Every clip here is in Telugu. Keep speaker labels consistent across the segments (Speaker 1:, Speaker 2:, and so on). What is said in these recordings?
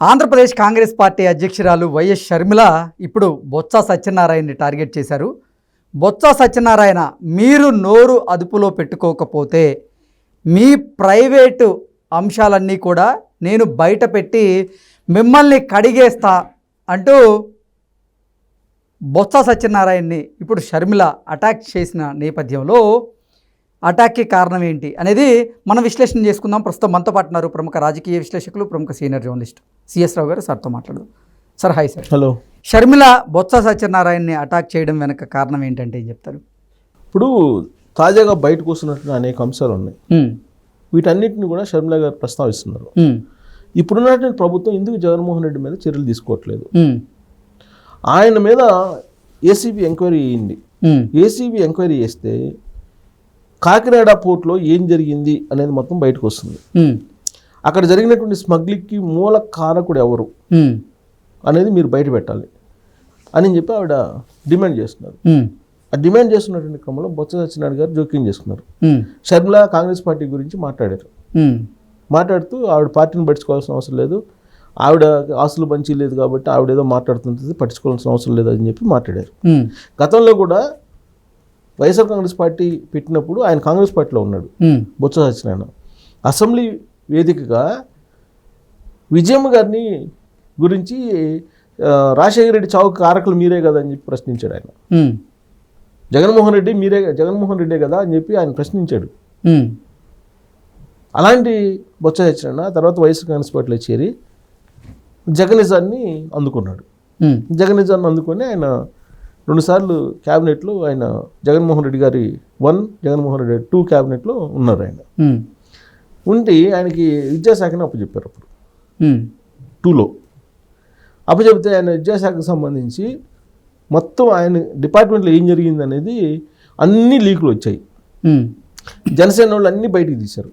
Speaker 1: ఆంధ్రప్రదేశ్ కాంగ్రెస్ పార్టీ అధ్యక్షురాలు వైఎస్ షర్మిల ఇప్పుడు బొత్స సత్యనారాయణని టార్గెట్ చేశారు. బొత్స సత్యనారాయణ మీరు నోరు అదుపులో పెట్టుకోకపోతే మీ ప్రైవేటు అంశాలన్నీ కూడా నేను బయట పెట్టి మిమ్మల్ని కడిగేస్తా అంటూ బొత్స సత్యనారాయణని ఇప్పుడు షర్మిల అటాక్ చేసిన నేపథ్యంలో అటాక్కి కారణం ఏంటి అనేది మనం విశ్లేషణ చేసుకుందాం. ప్రస్తుతం మనతో పాటు ఉన్నారు ప్రముఖ రాజకీయ విశ్లేషకులు ప్రముఖ సీనియర్ జర్నలిస్ట్ సిఎస్ రావు గారు. సార్తో మాట్లాడదు. Sir hi sir.
Speaker 2: Hello.
Speaker 1: Sharmila Botsa సత్యనారాయణని attack చేయడం వెనక కారణం ఏంటంటే ఏం చెప్తారు?
Speaker 2: ఇప్పుడు తాజాగా బయటకు వస్తున్నటువంటి అనేక అంశాలు ఉన్నాయి. వీటన్నిటిని కూడా షర్మిల గారు ప్రస్తావిస్తున్నారు. ఇప్పుడున్నటువంటి ప్రభుత్వం ఎందుకు జగన్మోహన్ రెడ్డి మీద చర్యలు తీసుకోవట్లేదు. ఆయన మీద ఏసీబీ ఎంక్వైరీ అయ్యింది ఏసీబీ ఎంక్వైరీ చేస్తే కాకినాడ పోర్ట్లో ఏం జరిగింది అనేది మొత్తం బయటకు వస్తుంది. అక్కడ జరిగినటువంటి స్మగ్లింగ్కి మూల కారకుడు ఎవరు? అనేది మీరు బయట పెట్టాలి. అని చెప్పి ఆవిడ డిమాండ్ చేస్తున్నారు. ఆ డిమాండ్ చేస్తున్నటువంటి క్రమంలో బొత్స సత్యనారాయణ గారు జోక్యం చేసుకున్నారు. షర్మిల కాంగ్రెస్ పార్టీ గురించి మాట్లాడారు. మాట్లాడుతూ ఆవిడ పార్టీని పట్టించుకోవాల్సిన అవసరం లేదు. ఆవిడ ఆస్తులు మంచి లేదు కాబట్టి ఆవిడ ఏదో మాట్లాడుతుంది పట్టించుకోవాల్సిన అవసరం లేదు అని చెప్పి మాట్లాడారు. గతంలో కూడా వైఎస్ఆర్ కాంగ్రెస్ పార్టీ పెట్టినప్పుడు ఆయన కాంగ్రెస్ పార్టీలో ఉన్నాడు. బొత్స సత్యనారాయణ. అసెంబ్లీ వేదికగా విజయమ్మ గారిని గురించి రాజశేఖర రెడ్డి చావుకు కారకులు మీరే కదా అని చెప్పి ప్రశ్నించాడు ఆయన. జగన్మోహన్ రెడ్డి మీరే జగన్మోహన్ రెడ్డే కదా అని చెప్పి ఆయన ప్రశ్నించాడు. అలాంటి బొత్స సత్యనారాయణ తర్వాత వైఎస్ఆర్ కాంగ్రెస్ పార్టీలో చేరి జగనిజాన్ని అందుకున్నాడు.
Speaker 1: ఉమ్,
Speaker 2: జగనిజాన్ని అందుకొని ఆయన రెండుసార్లు క్యాబినెట్లో ఆయన జగన్మోహన్ రెడ్డి గారి వన్ జగన్మోహన్ రెడ్డి టూ క్యాబినెట్లో ఉన్నారు ఆయన. ఉండి ఆయనకి విద్యాశాఖని అప్పచెప్పారు అప్పుడు. టూలో. అప్పచెప్తే ఆయన విద్యాశాఖకు సంబంధించి మొత్తం ఆయన డిపార్ట్మెంట్లో ఏం జరిగింది అనేది అన్ని లీకులు వచ్చాయి. జనసేన వాళ్ళు అన్నీ బయటికి తీశారు.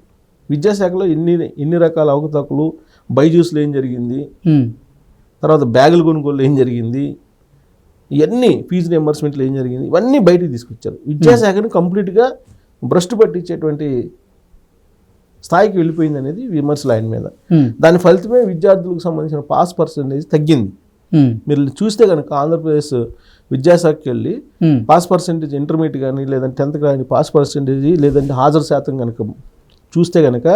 Speaker 2: విద్యాశాఖలో ఎన్ని ఎన్ని రకాల అవకతవకలు బైజూస్లో ఏం జరిగింది? తర్వాత బ్యాగులు కొనుగోలు ఏం జరిగింది? ఇవన్నీ ఫీజు రియంబర్స్మెంట్లు ఏం జరిగింది? ఇవన్నీ బయటికి తీసుకొచ్చారు. విద్యాశాఖను కంప్లీట్గా భ్రష్టు పట్టించేటువంటి స్థాయికి వెళ్ళిపోయింది అనేది విమర్శలు ఆయన మీద.
Speaker 1: ఉమ్,
Speaker 2: దాని ఫలితమే విద్యార్థులకు సంబంధించిన పాస్ పర్సంటేజ్ తగ్గింది.
Speaker 1: ఉమ్,
Speaker 2: మీరు చూస్తే కనుక ఆంధ్రప్రదేశ్ విద్యాశాఖకి వెళ్ళి
Speaker 1: ఉమ్,
Speaker 2: పాస్ పర్సంటేజ్ ఇంటర్మీడియట్ కానీ లేదంటే టెన్త్ కానీ పాస్ పర్సంటేజ్ లేదంటే హాజరు శాతం కనుక చూస్తే కనుక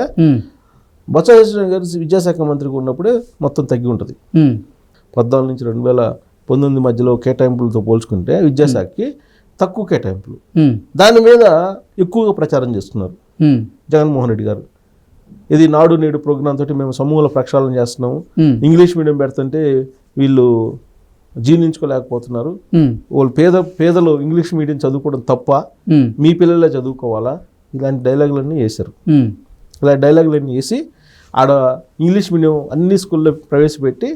Speaker 2: బొత్స గారు విద్యాశాఖ మంత్రిగా ఉన్నప్పుడే మొత్తం తగ్గి ఉంటుంది. పద్నాలుగు నుంచి రెండు వేల పంతొమ్మిది మధ్యలో కేటాయింపులతో పోల్చుకుంటే విద్యాశాఖకి తక్కువ కేటాయింపులు. దాని మీద ఎక్కువగా ప్రచారం చేస్తున్నారు జగన్మోహన్ రెడ్డి గారు. ఇది నాడు నేడు ప్రోగ్రామ్ తోటి మేము సమూహల ప్రక్షాళన చేస్తున్నాము. ఇంగ్లీష్ మీడియం పెడుతుంటే వీళ్ళు జీర్ణించుకోలేకపోతున్నారు. వాళ్ళు పేద పేదలు ఇంగ్లీష్ మీడియం చదువుకోవడం తప్ప మీ పిల్లలే చదువుకోవాలా? ఇలాంటి డైలాగులన్నీ వేశారు. ఇలా డైలాగులన్నీ వేసి ఆడ ఇంగ్లీష్ మీడియం అన్ని స్కూల్లో ప్రవేశపెట్టి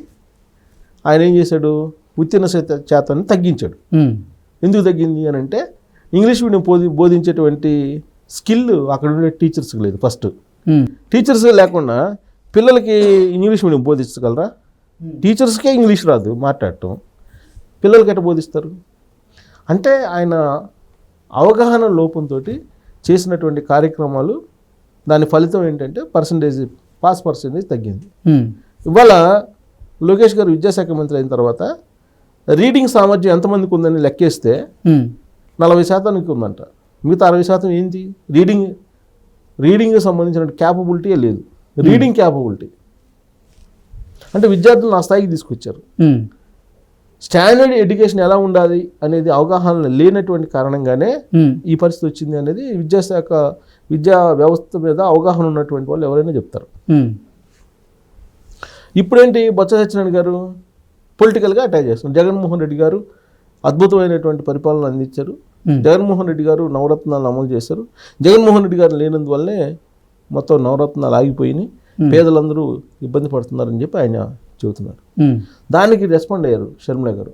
Speaker 2: ఆయన ఏం చేశాడు? ఉత్తీర్ణ శాత- శాతాన్ని తగ్గించాడు. ఎందుకు తగ్గింది అని అంటే ఇంగ్లీష్ మీడియం బోధి బోధించేటువంటి స్కిల్ అక్కడ ఉండే టీచర్స్కి లేదు ఫస్ట్ టీచర్స్ లేకుండా పిల్లలకి ఇంగ్లీష్ మీడియం బోధించగలరా? టీచర్స్కే ఇంగ్లీష్ రాదు మాట్లాడటం. పిల్లలకి ఎట్లా బోధిస్తారు? అంటే ఆయన అవగాహన లోపంతో చేసినటువంటి కార్యక్రమాలు దాని ఫలితం ఏంటంటే పర్సంటేజ్ పాస్ పర్సంటేజ్ తగ్గింది. ఇవాళ లోకేష్ గారు విద్యాశాఖ మంత్రి అయిన తర్వాత రీడింగ్ సామర్థ్యం ఎంతమందికి ఉందని లెక్కేస్తే నలభై శాతానికి ఉందంట మిగతా అరవై శాతం ఏంటి? రీడింగ్ రీడింగ్కి సంబంధించిన క్యాపబిలిటీయే లేదు. Reading capability. అంటే విద్యార్థులను ఆ స్థాయికి తీసుకొచ్చారు. స్టాండర్డ్ ఎడ్యుకేషన్ ఎలా ఉండాలి అనేది అవగాహన లేనటువంటి కారణంగానే ఈ పరిస్థితి వచ్చింది అనేది విద్యాశాఖ విద్యా వ్యవస్థ మీద అవగాహన ఉన్నటువంటి వాళ్ళు ఎవరైనా చెప్తారు. ఇప్పుడేంటి బొత్స సత్యనారాయణ గారు? పొలిటికల్గా అటాక్ చేస్తున్నారు జగన్మోహన్ రెడ్డి గారు అద్భుతమైనటువంటి పరిపాలన అందించారు. జగన్మోహన్ రెడ్డి గారు నవరత్నాలు అమలు చేశారు. జగన్మోహన్ రెడ్డి గారు లేనందువల్లే మొత్తం నవరత్నాలు ఆగిపోయినాయి. పేదలందరూ ఇబ్బంది పడుతున్నారని చెప్పి ఆయన చెబుతున్నారు. దానికి రెస్పాండ్ అయ్యారు షర్మిల గారు.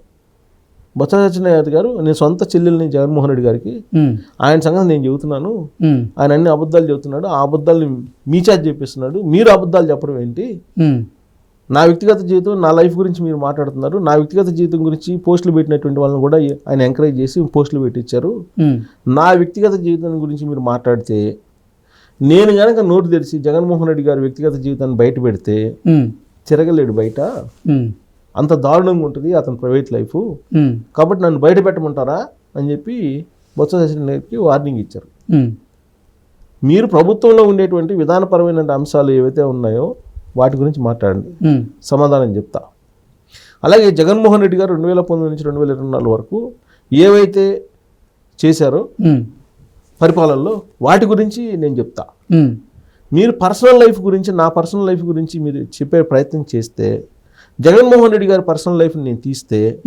Speaker 2: బొత్స సత్యనారాయణ గారు నేను సొంత చెల్లెల్ని జగన్మోహన్ రెడ్డి గారికి ఆయన సంగతి నేను చెబుతున్నాను. ఆయన అన్ని అబద్ధాలు చెబుతున్నాడు. ఆ అబద్ధాలని మీ చేత చెప్పిస్తున్నాడు. మీరు అబద్ధాలు చెప్పడం ఏంటి? నా వ్యక్తిగత జీవితం నా లైఫ్ గురించి మీరు మాట్లాడుతున్నారు. నా వ్యక్తిగత జీవితం గురించి పోస్టులు పెట్టినటువంటి వాళ్ళని కూడా ఆయన ఎంకరేజ్ చేసి పోస్టులు పెట్టించారు నా వ్యక్తిగత జీవితం గురించి మీరు మాట్లాడితే నేను కనుక నోటు తెరిచి జగన్మోహన్ రెడ్డి గారి వ్యక్తిగత జీవితాన్ని బయట పెడితే తిరగలేడు బయట. అంత దారుణంగా ఉంటుంది అతని ప్రైవేట్ లైఫ్. కాబట్టి నన్ను బయట పెట్టమంటారా అని చెప్పి బొత్స సత్యనారాయణకి వార్నింగ్ ఇచ్చారు. మీరు ప్రభుత్వంలో ఉండేటువంటి విధానపరమైన అంశాలు ఏవైతే ఉన్నాయో వాటి గురించి మాట్లాడండి. సమాధానం చెప్తా. అలాగే జగన్మోహన్ రెడ్డి గారు రెండు వేల పంతొమ్మిది నుంచి రెండు వేల ఇరవై నాలుగు వరకు ఏవైతే చేశారో పరిపాలనలో వాటి గురించి నేను చెప్తా. మీరు పర్సనల్ లైఫ్ గురించి నా పర్సనల్ లైఫ్ గురించి మీరు చెప్పే ప్రయత్నం చేస్తే జగన్మోహన్ రెడ్డి గారి పర్సనల్ లైఫ్ని నేను తీస్తే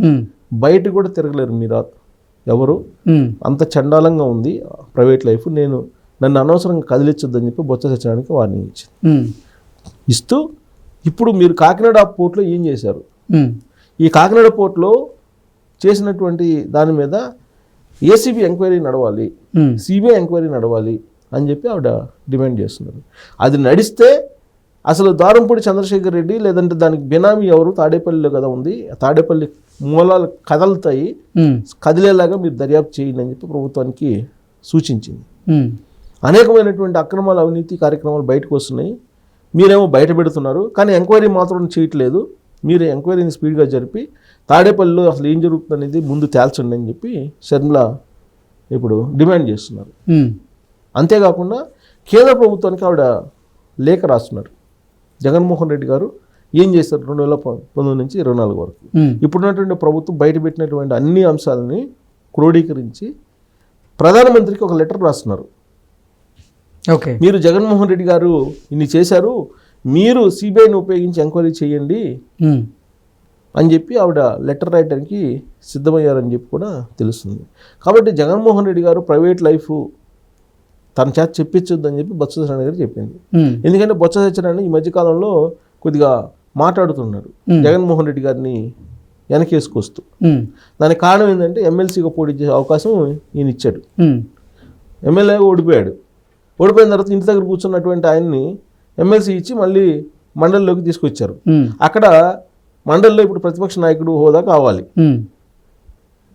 Speaker 2: బయట కూడా తిరగలేరు మీరు? ఎవరు? అంత చండాలంగా ఉంది ప్రైవేట్ లైఫ్. నేను నన్ను అనవసరంగా కదిలించొద్దని చెప్పి బొత్స సత్యనారాయణకి వార్నింగ్ ఇచ్చింది. ఇస్తూ ఇప్పుడు మీరు కాకినాడ పోర్ట్లో ఏం చేశారు? ఈ కాకినాడ పోర్ట్లో చేసినటువంటి దాని మీద ఏసీబీ ఎంక్వైరీ నడవాలి సిబిఐ ఎంక్వైరీ నడవాలి అని చెప్పి ఆవిడ డిమాండ్ చేస్తున్నారు. అది నడిస్తే అసలు దారంపూడి చంద్రశేఖర్ రెడ్డి లేదంటే దానికి బినామీ ఎవరు తాడేపల్లిలో కదా ఉంది తాడేపల్లి మూలాలు కదలుతాయి కదిలేలాగా మీరు దర్యాప్తు చేయండి అని చెప్పి ప్రభుత్వానికి సూచించింది. అనేకమైనటువంటి అక్రమాలు అవినీతి కార్యక్రమాలు బయటకు వస్తున్నాయి. మీరేమో బయట పెడుతున్నారు కానీ ఎంక్వైరీ మాత్రం చేయట్లేదు. మీరు ఎంక్వైరీని స్పీడ్గా జరిపి తాడేపల్లిలో అసలు ఏం జరుగుతుంది అనేది ముందు తేల్చండి అని చెప్పి షర్మిల ఇప్పుడు డిమాండ్ చేస్తున్నారు. అంతేకాకుండా కేంద్ర ప్రభుత్వానికి ఆవిడ లేఖ రాస్తున్నారు. జగన్మోహన్ రెడ్డి గారు ఏం చేస్తారు రెండు వేల పంతొమ్మిది నుంచి ఇరవై నాలుగు వరకు? ఇప్పుడున్నటువంటి ప్రభుత్వం బయటపెట్టినటువంటి అన్ని అంశాలని క్రోడీకరించి ప్రధానమంత్రికి ఒక లెటర్ రాస్తున్నారు.
Speaker 1: ఓకే.
Speaker 2: మీరు జగన్మోహన్ రెడ్డి గారు ఇన్ని చేశారు మీరు సిబిఐని ఉపయోగించి ఎంక్వైరీ చేయండి అని చెప్పి ఆవిడ లెటర్ రాయడానికి సిద్ధమయ్యారని చెప్పి కూడా తెలుస్తుంది. కాబట్టి జగన్మోహన్ రెడ్డి గారు ప్రైవేట్ లైఫ్ తన చేత చెప్పించొద్దు అని చెప్పి బొత్స సత్యనారాయణ గారు చెప్పింది. ఎందుకంటే బొత్స సత్యనారాయణ ఈ మధ్యకాలంలో కొద్దిగా మాట్లాడుతున్నారు. జగన్మోహన్ రెడ్డి గారిని వెనకేసుకొస్తూ దానికి కారణం ఏంటంటే ఎమ్మెల్సీగా పోటీ చేసే అవకాశం ఈయన ఇచ్చాడు ఎమ్మెల్యేగా ఓడిపోయాడు. ఓడిపోయిన తర్వాత ఇంటి దగ్గర కూర్చున్నటువంటి ఆయన్ని ఎమ్మెల్సీ ఇచ్చి మళ్ళీ మండలిలోకి తీసుకొచ్చారు. అక్కడ మండలిలో ఇప్పుడు ప్రతిపక్ష నాయకుడు హోదా కావాలి.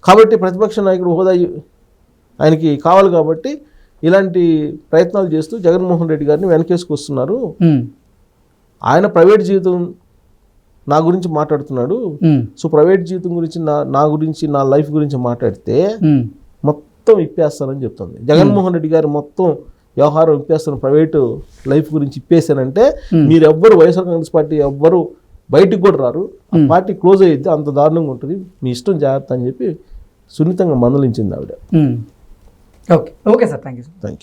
Speaker 2: కాబట్టి ప్రతిపక్ష నాయకుడు హోదా ఆయనకి కావాలి కాబట్టి ఇలాంటి ప్రయత్నాలు చేస్తూ జగన్మోహన్ రెడ్డి గారిని వెనకేసుకొస్తున్నారు ఆయన ప్రైవేట్ జీవితం నా గురించి మాట్లాడుతున్నాడు. సో ప్రైవేట్ జీవితం గురించి నా నా గురించి నా లైఫ్ గురించి మాట్లాడితే మొత్తం ఇప్పేస్తానని చెప్తుంది. జగన్మోహన్ రెడ్డి గారు మొత్తం వ్యవహారం ఇప్పేస్తాను ప్రైవేటు లైఫ్ గురించి ఇప్పేశానంటే మీరు ఎవ్వరు వైఎస్ఆర్ కాంగ్రెస్ పార్టీ ఎవ్వరు బయటికి కూడా రారు. ఆ పార్టీ క్లోజ్ అయ్యిద్ది అంత దారుణంగా ఉంటుంది మీ ఇష్టం జాగ్రత్త అని చెప్పి సున్నితంగా మందలించింది ఆవిడ.
Speaker 1: Okay okay sir thank you
Speaker 2: thank you